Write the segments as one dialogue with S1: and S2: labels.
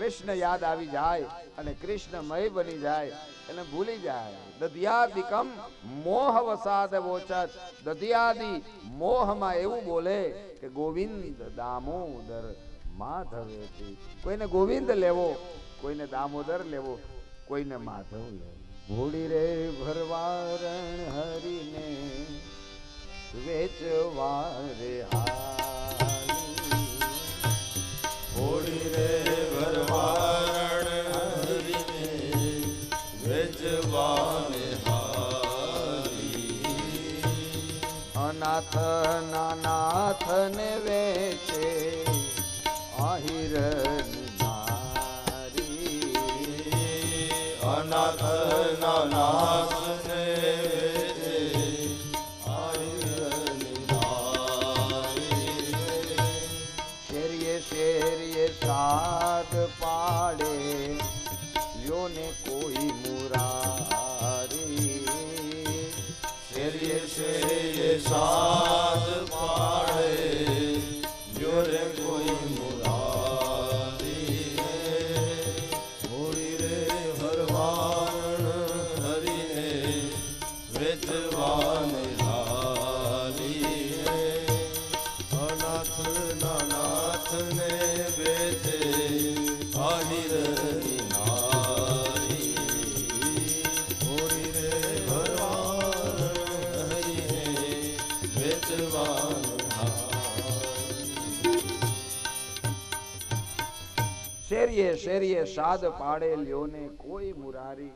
S1: કૃષ્ણ યાદ આવી જાય અને કૃષ્ણમય બની જાય એને ભૂલી જાય. દધિયાદિકમ મોહ વસાદ વોચત. દધિયાદિ મોહમાં એવું બોલે કે ગોવિંદ દામોદર માધવેથી. કોઈને ગોવિંદ લેવો, કોઈને દામોદર લેવો, કોઈને માધવ લેવો ભૂડી રે ભરવારણ હરીને વેચવા રે હાલી
S2: વેચવાને હારી
S1: અનાથ નાનાથ ને વેચે
S2: આહિરની નારી હોળી રે ભરવાણ હરીને વેચવાને
S1: શેરીએ શેરીએ સાદ પાડે લ્યો ને કોઈ મુરારી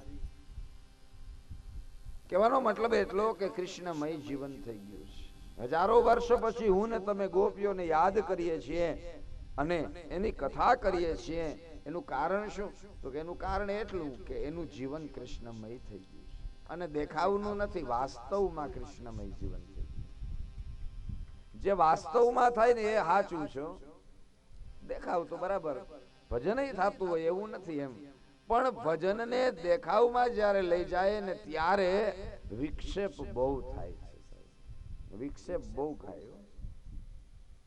S1: કહેવાનો મતલબ એટલો કે કૃષ્ણમય જીવન થઈ ગયું છે. હજારો વર્ષ પછી હું ને તમે ગોપીઓને યાદ કરીએ છીએ અને એની કથા કરીએ છીએ. એનું કારણ શું? તો કે એનું કારણ એટલું કે એનું જીવન કૃષ્ણમય થઈ ગયું અને દેખાવનું નથી, વાસ્તવમાં કૃષ્ણમય જીવન થઈ ગયું જે વાસ્તવમાં થાય ને એ સાચું છો દેખાવ તો બરાબર. ભજન થતું હોય એવું નથી એમ. પણ ભજનને દેખાવમાં જ્યારે લઈ જાય ને ત્યારે વિક્ષેપ બહુ થાય છે. વિક્ષેપ બહુ થાય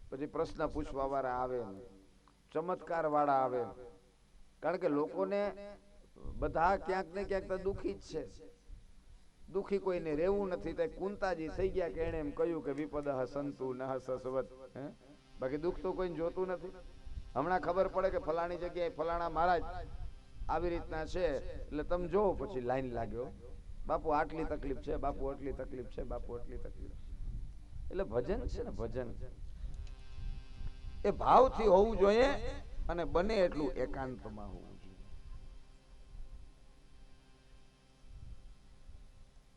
S1: પછી પ્રશ્ન પૂછવા વાળા આવે ચમત્કાર વાળા આવે કારણ કે લોકોને બધા ક્યાંક ને ક્યાંક તો દુખી જ છે. દુખી કોઈને રહેવું નથી, તે કુંતાજી થઈ ગયા કે એને એમ કહ્યું કે વિપદ હસંતુ ન હસવત બાકી દુઃખ તો કોઈને જોતું નથી. હમણાં ખબર પડે કે ફલાણી જગ્યાએ ફલાણા મહારાજ આવી રીતના છે, એટલે તમે જોવો પછી લાઈન લાગ્યો. બાપુ આટલી તકલીફ છે, બાપુ આટલી તકલીફ છે, બાપુ આટલી તકલીફ એટલે ભજન છે ને ભજન. એ ભાવથી હોવું જોઈએ અને બને એટલું એકાંતમાં હોવું જોઈએ.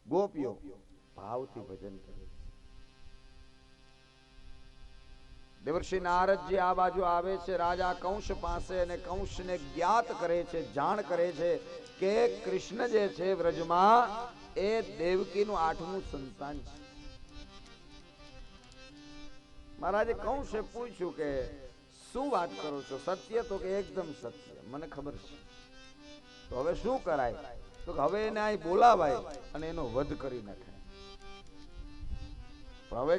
S1: ગોપીઓ, ભાવથી ભજન કરે. દેવર્ષિ નારદજી આ બાજુ આવે છે, રાજા કંસ પાસે અને કંસને જ્ઞાત કરે છે, જાણ કરે છે કે કૃષ્ણ જે છે વ્રજમાં, એ દેવકીનું આઠમું સંતાન છે. મહારાજે કંસે પૂછ્યું કે, શું વાત કરો છો? સત્ય તો કે એકદમ સત્ય, મને ખબર છે. તો હવે શું કરાય? તો હવે એને અહીં બોલાવાય અને એનો વધ કરી નાખાય હવે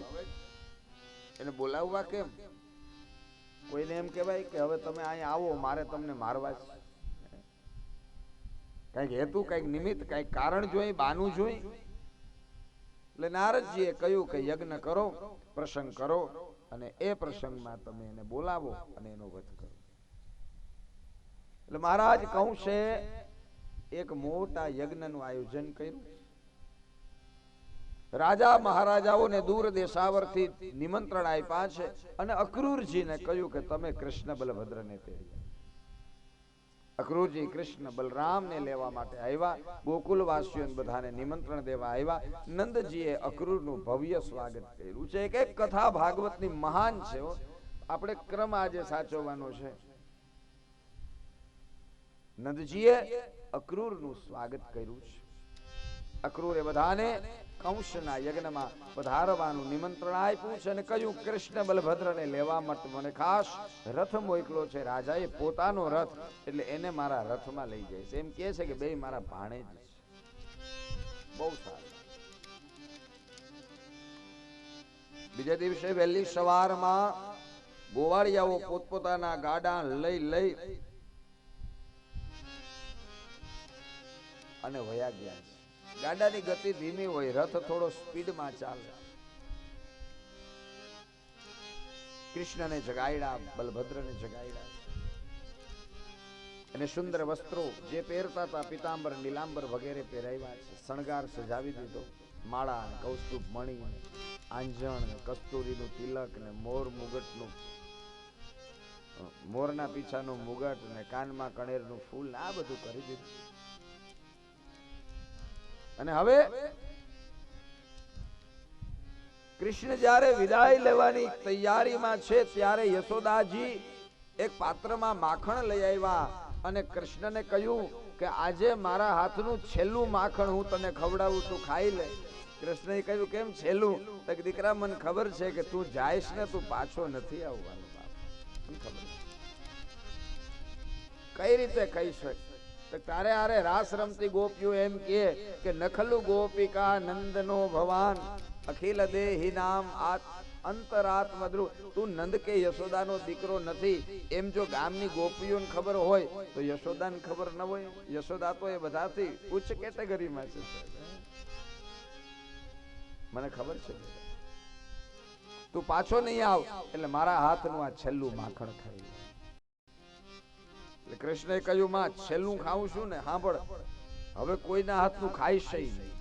S1: એને બોલાવવા કેમ? કોઈને એમ કહેવાય કે હવે તમે અહીં આવો, મારે તમને મારવા છે. કંઈક હેતુ, કંઈક નિમિત્ત, કંઈક કારણ જોઈ, બાનું જોઈ. એટલે નારદજીએ કહ્યું કે યજ્ઞ કરો, પ્રસંગ કરો અને એ પ્રસંગમાં તમે એને બોલાવો અને એનો વધ કરો. એટલે મહારાજ કંસે એક મોટા યજ્ઞનું આયોજન કર્યું. રાજા મહારાજાઓને દૂર દેશાવરથી નિમંત્રણ આપ્યા છે અને અક્રૂરજીને કહ્યું કે તમે કૃષ્ણ બલભદ્રને અક્રૂરજી કૃષ્ણ બલરામને લેવા માટે આવ્યા, ગોકુલવાસીઓને બધાને નિમંત્રણ દેવા આવ્યા. નંદજીએ અક્રૂરનું ભવ્ય સ્વાગત કર્યું છે. એક એક કથા ભાગવતની મહાન છે આપણે ક્રમ આજે સાચવવાનો છે. નંદજીએ અક્રૂરનું સ્વાગત કર્યું છે. અક્રૂરે બધાને કંસના યજ્ઞમાં પધારવાનું નિમંત્રણ આપ્યું છે અને કહ્યું, કૃષ્ણ બલભદ્રને લેવા માટે મને ખાસ. રથ મોકલો છે રાજાએ પોતાનો રથ, એટલે એને મારા રથમાં લઈ જાય છે. એમ કહે છે કે બે મારા ભાણે જ છે. બહુ સારું. બીજા દિવસે વહેલી સવારમાં ગોવાળિયાઓ પોતપોતાના ગાડા લઈ લઈ અને વયા ગયા છે. ગાડાની ગતિ ધીમી હોય, રથ થોડો સ્પીડમાં ચાલે. કૃષ્ણને જગાડ્યા બલભદ્રને જગાડ્યા અને સુંદર વસ્ત્રો જે પહેરતા હતા, પિતાંબર, નીલાંબર વગેરે પહેરાવ્યા છે. શણગાર સજાવી દીધો. માળા ને કૌસ્તુભ મણી આંજણ કસ્તુરીનું તિલક ને મોર મુગટનું મોરના પીછાનું મુગટ ને કાનમાં કણેરનું ફૂલ, આ બધું કરી દીધું. અને હવે કૃષ્ણ જ્યારે વિદાય લેવાની તૈયારીમાં છે, ત્યારે યશોદાજી એક પાત્રમાં માખણ લઈ આવ્યા અને કૃષ્ણને કહ્યું કે આજે મારા હાથનું છેલ્લું માખણ હું તને ખવડાવું તું ખાઈ લે. કૃષ્ણએ કહ્યું, કેમ છેલ્લું? તો દીકરા, મને ખબર છે કે તું જાઈશ ને તું પાછો નથી આવવાનો કઈ રીતે કહી શક તારે આરે રાસ રમતી ગોપીઓ એમ કે કે નખલુ ગોપિકા નંદનો ભવાન, અખિલ દેહી નામ અંતરાત્મ ધ્રુવ. તું નંદ કે યશોદાનો દીકરો નથી? એમ જો ગામની ગોપીઓને ખબર હોય, તો યશોદાને ખબર ન હોય. યશોદા તો એ બધાથી ઉચ્ચ કેટેગરીમાં છે. મને ખબર છે. તું પાછો નહીં આવ, એટલે મારા હાથનું આ છેલ્લું માખણ ખાઈ. એટલે કૃષ્ણએ કહ્યું, માં, છેલ્લું ખાવું છું ને સાંભળ હવે કોઈના હાથનું ખાઈશ નહીં.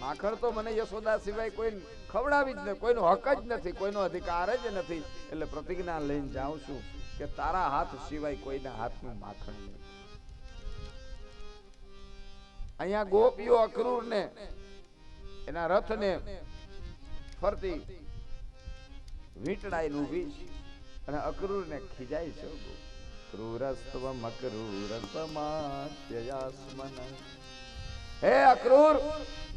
S1: માખણ તો મને યશોદા સિવાય કોઈ ખવડાવી જ નથી કોઈનો હક જ નથી, કોઈનો અધિકાર જ નથી. એટલે પ્રતિજ્ઞા લઈને જાઉં છું કે તારા હાથ સિવાય કોઈના હાથનું માખણ નહીં. અહીંયા ગોપીઓ અક્રૂર ને એના રથ ને ફરતી વીંટડાઈ ઊભી છે અને અક્રૂર ને ખીજાય છે. ક્રૂરસ્ત્વ હે અક્રૂર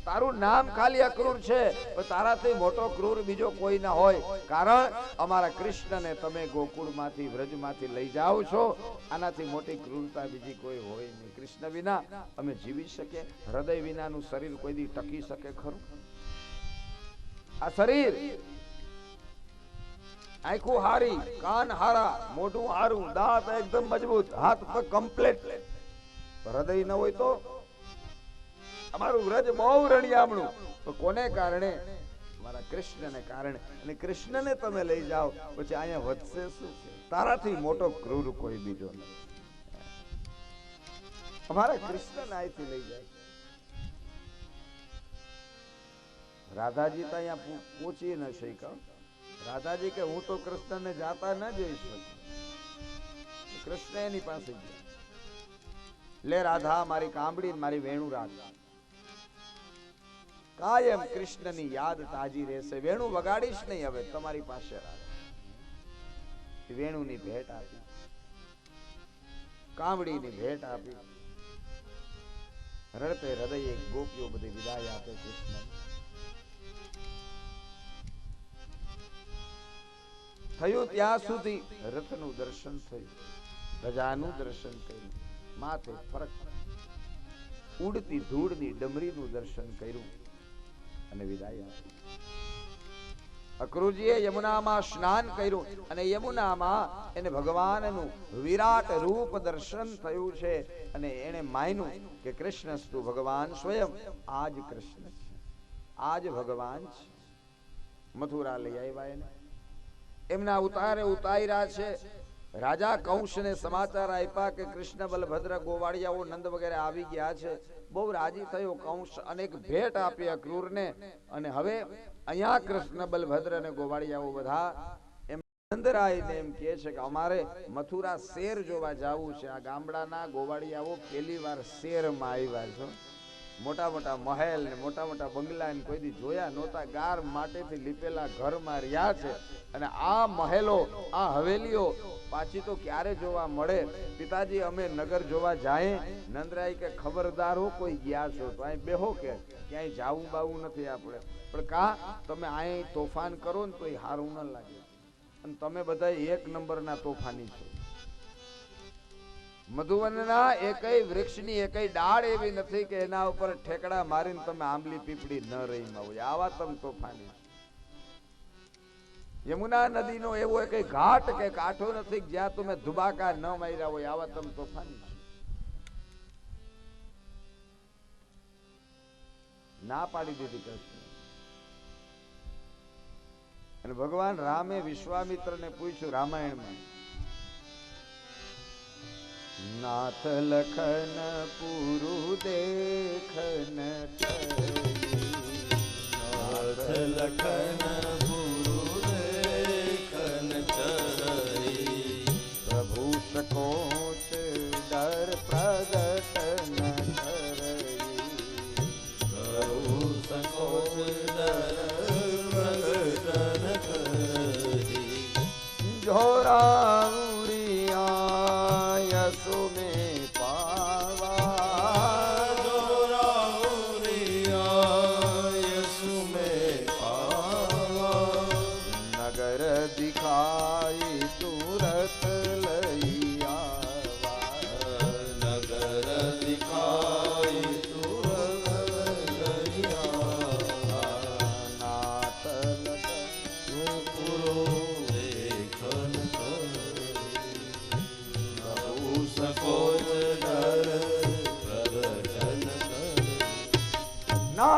S1: તારું નામ ખાલી અક્રૂર છે, પણ તારાથી મોટો ક્રૂર બીજો કોઈ ના હોય. કારણ અમારા કૃષ્ણને તમે ગોકુળમાંથી, વ્રજમાંથી લઈ જાઓ છો. આનાથી મોટી ક્રૂરતા બીજી કોઈ હોય નહીં. કૃષ્ણ વિના અમે જીવી શકીએ. હૃદય વિનાનું શરીર કોઈ દી ટકી શકે ખરું? આ શરીર આંખું હારી, કાન હારા, મોઢું હારું, દાંત એકદમ મજબૂત, હાથ પર કમ્પ્લીટ હૃદય ન હોય તો અમારું વ્રજ બહુ રણિયામણું. તો કોને કારણે? મારા કૃષ્ણને કારણે. અને કૃષ્ણને તમે લઈ જાઓ, પછી અહીંયા વધશે શું? તારાથી મોટો ક્રૂર કોઈ બીજો નથી અમારા કૃષ્ણને અહીંથી લઈ જાય. રાધાજી તો અહીંયા પૂછી ન શક્યા. રાધાજી કે હું તો કૃષ્ણને જાતા ન જોઈ શકું કૃષ્ણ એની પાસે લે રાધા, મારી કાંબડી મારી વેણુ રાધા કાયમ કૃષ્ણની યાદ તાજી રહેશે. વેણુ વગાડીશ નહીં હવે, તમારી પાસે રાખ. વેણુની ભેટ આપી. કાંબડીની ભેટ આપી. રડતે હૃદયે ગોપીઓ બધી વિદાય આપે કૃષ્ણ થયું ત્યાં સુધી રથનું દર્શન થયું. ધજાનું દર્શન કર્યું. માથે ફરક. ઉડતી ધૂળની ડમરીનું દર્શન કર્યું. અને વિદાય આપી. અક્રુજીએ યમુનામાં સ્નાન કર્યું અને યમુનામાં એને ભગવાનનું વિરાટ રૂપ દર્શન થયું છે અને એને માન્યું કે કૃષ્ણસ્તુ ભગવાન સ્વયં આજ કૃષ્ણ છે. આજ ભગવાન છે. મથુરા લઈ આવ્યા એને. એમના ઉતારે ઉતાર્યા છે. રાજા કંસને સમાચાર આપ્યા કે કૃષ્ણ બલભદ્ર ગોવાળિયાઓ નંદ વગેરે આવી ગયા છે. બહુ રાજી થયો કંસ અનેક ભેટ આપી અક્રૂરને. અને હવે અહીંયા કૃષ્ણ બલભદ્ર અને ગોવાળિયાઓ બધા અમારે મથુરા શેર જોવા જવું છે. આ ગામડાના ગોવાળિયાઓ પહેલી વાર શેરમાં આવ્યા છો. મોટા મોટા મહેલ ને મોટા મોટા બંગલા ને કોઈ દી જોયા નહોતા. ગાર માટેથી લીપેલા ઘરમાં રહ્યા છે. અને આ મહેલો, આ હવેલીઓ પાછી તો ક્યારે જોવા મળે? પિતાજી, અમે નગર જોવા જાય નંદરાય કે ખબરદાર હો કોઈ ગયા છો? તો અહીં બેહો કે, ક્યાંય જાવું બાવું નથી આપણે. પણ કા, તમે અહીં તોફાન કરો ને તો એ હારું ન લાગે. અને તમે બધા એક નંબરના તોફાની છો. મધુવનના એકય વૃક્ષની એકય ડાળ એવી નથી કે એના ઉપર ઠેકડા મારીને તમે આંબલી પીપળી ન રહી હોય. આવા તમે તોફાની છો. યમુના નદીનો એવો એક ઘાટ કે કાંઠો નથી જ્યાં તમે ધુબાકા ન માર્યા હોય આવા તમે તોફાની ના પાડી દીધી અને ભગવાન રામે વિશ્વામિત્રને પૂછ્યું રામાયણમાં નાથ લખન પુરુ દેખન
S2: લખન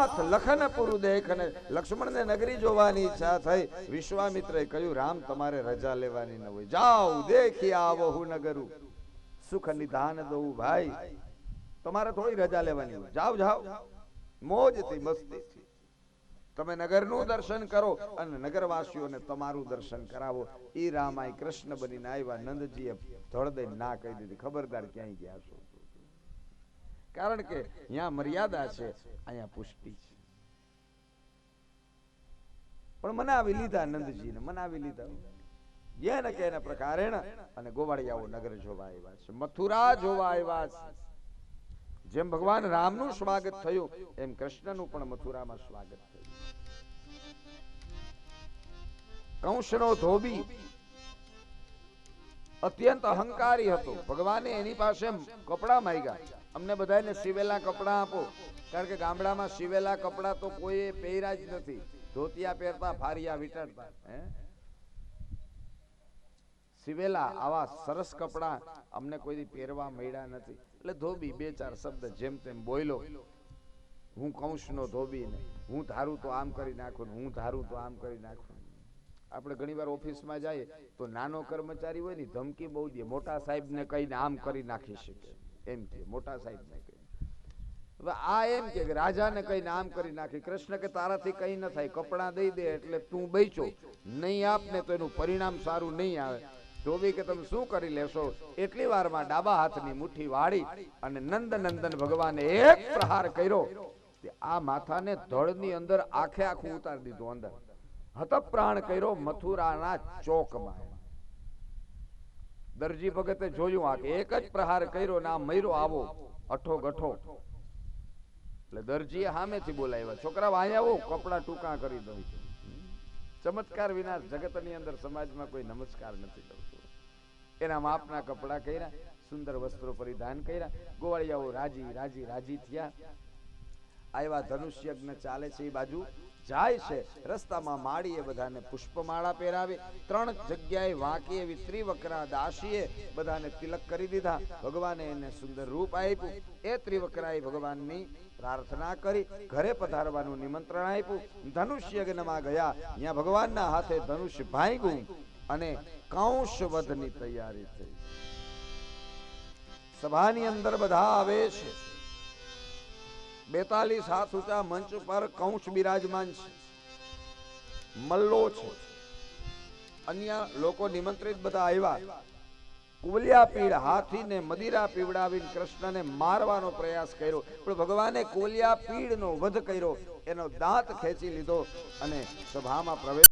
S1: નાથ લખન
S2: પુરુ
S1: દેખ અને લક્ષ્મણને નગરી જોવાની ઈચ્છા થઈ. વિશ્વામિત્રએ કહ્યું, રામ, તમારે રજા લેવાની ન હોય. જાઓ, દેખી આવો હું નગરું. સુખ નિધાન દઉં ભાઈ. તમારે થોડી રજા લેવાની હોય. જાઓ જાઓ. મોજથી, મસ્તીથી. તમે નગરનું દર્શન કરો અને નગરવાસીઓને તમારું દર્શન કરાવો. ઈ રામાય કૃષ્ણ બનીને આવ્યા. નંદજીએ દઈને ના કહી દીધી. ખબરદાર ક્યાંય ગયા છો? કારણ કે અહીંયા મર્યાદા છે, અહીંયા પુષ્ટિ છે. પણ મનાવી લીધા નંદજીને મનાવી લીધા. જેને કે એના પ્રકારે અને ગોવાળિયાઓ નગર જોવા આવ્યા છે, મથુરા જોવા આવ્યા છે. જેમ ભગવાન રામનું સ્વાગત થયું, એમ કૃષ્ણનું પણ મથુરામાં સ્વાગત થયું. કંસનો ધોબી અત્યંત અહંકારી હતો. ભગવાને એની પાસે કપડા માંગ્યા. અમને બધાને સીવેલા કપડા આપો. કારણ કે ગામડામાં સીવેલા કપડા તો કોઈએ પહેર્યા જ નથી. ધોતિયા પહેરતા ફારિયા વીંટાળતા. હે? સીવેલા આવા સરસ કપડા અમને કોઈ પહેરવા મળ્યા નથી. એટલે ધોબી બે ચાર શબ્દ જેમ તેમ બોયલો હું કંસનો ધોબી ને. હું ધારું તો આમ કરી નાખું હું ધારું તો આમ કરી નાખું આપણે ઘણીવાર ઓફિસમાં જઈએ તો નાનો કર્મચારી હોય ને, ધમકી બહુ દે. મોટા સાહેબને કહીને આમ કરી નાખી શકે. એમ કે, મોટા સાહેબને કહી હવે આ એમ કે રાજાને કહીને આમ કરી નાખી. કૃષ્ણ કે, તારાથી કઈ ન થાય, કપડાં દઈ દે એટલે તું બેચો. નહીં આપને તો એનું પરિણામ સારું નહીં આવે. ધોબી કે, તમે શું કરી લેશો? એટલી વારમાં ડાબા હાથની મુઠ્ઠી વાળી અને નંદ નંદન ભગવાને એક પ્રહાર કર્યો. આ માથાને ધડની અંદર આખે આખું ઉતારી દીધું અંદર. હતપ્રાણ કર્યો મથુરાના ચોકમાં. દરજી ભગતે જોયું આ કે એક જ પ્રહાર કર્યો ના મયરો આવો અઠો ગઠો એટલે દરજીએ સામેથી બોલાવ્યા છોકરા અહીંયા આવો, કપડા ટૂંકા કરી દઉં ચમત્કાર વિના જગતની અંદર સમાજમાં કોઈ નમસ્કાર નથી કરતું. એના માપના કપડા કર્યા, સુંદર વસ્ત્રો પરિધાન કર્યા, ગોવાળિયાઓ રાજી રાજી રાજી થયા. આવ્યા ધનુષ યજ્ઞ ચાલે છે એ બાજુ જાય છે. રસ્તામાં માળીએ બધાને પુષ્પમાળા પહેરાવી, ત્રણ જગ્યાએ વાંકી એવી ત્રિવકરા દાસીએ બધાને તિલક કરી દીધા. ભગવાને એને સુંદર રૂપ આપ્યું. એ ત્રિવકરાએ ભગવાનની પ્રાર્થના કરી, ઘરે પધારવાનું નિમંત્રણ આપ્યું. ધનુષ યજ્ઞમાં ગયા. ત્યાં ભગવાનના હાથે ધનુષ્ય ભાંગ્યું અને કંસ વધની તૈયારી થઈ. સભાની અંદર બધા આવે છે. બેતાલીસ હાથ ઊંચા મંચ પર કૌશ બિરાજમાન છે. મલ્લો છે. અન્ય લોકો નિમંત્રિત બધા આવ્યા. કુલિયા પીડ હાથીને મદિરા પીવડાવીને કૃષ્ણને મારવાનો પ્રયાસ કર્યો. પણ ભગવાને કુલિયા પીડનો વધ કર્યો. એનો દાંત ખેંચી લીધો અને સભામાં પ્રવેશ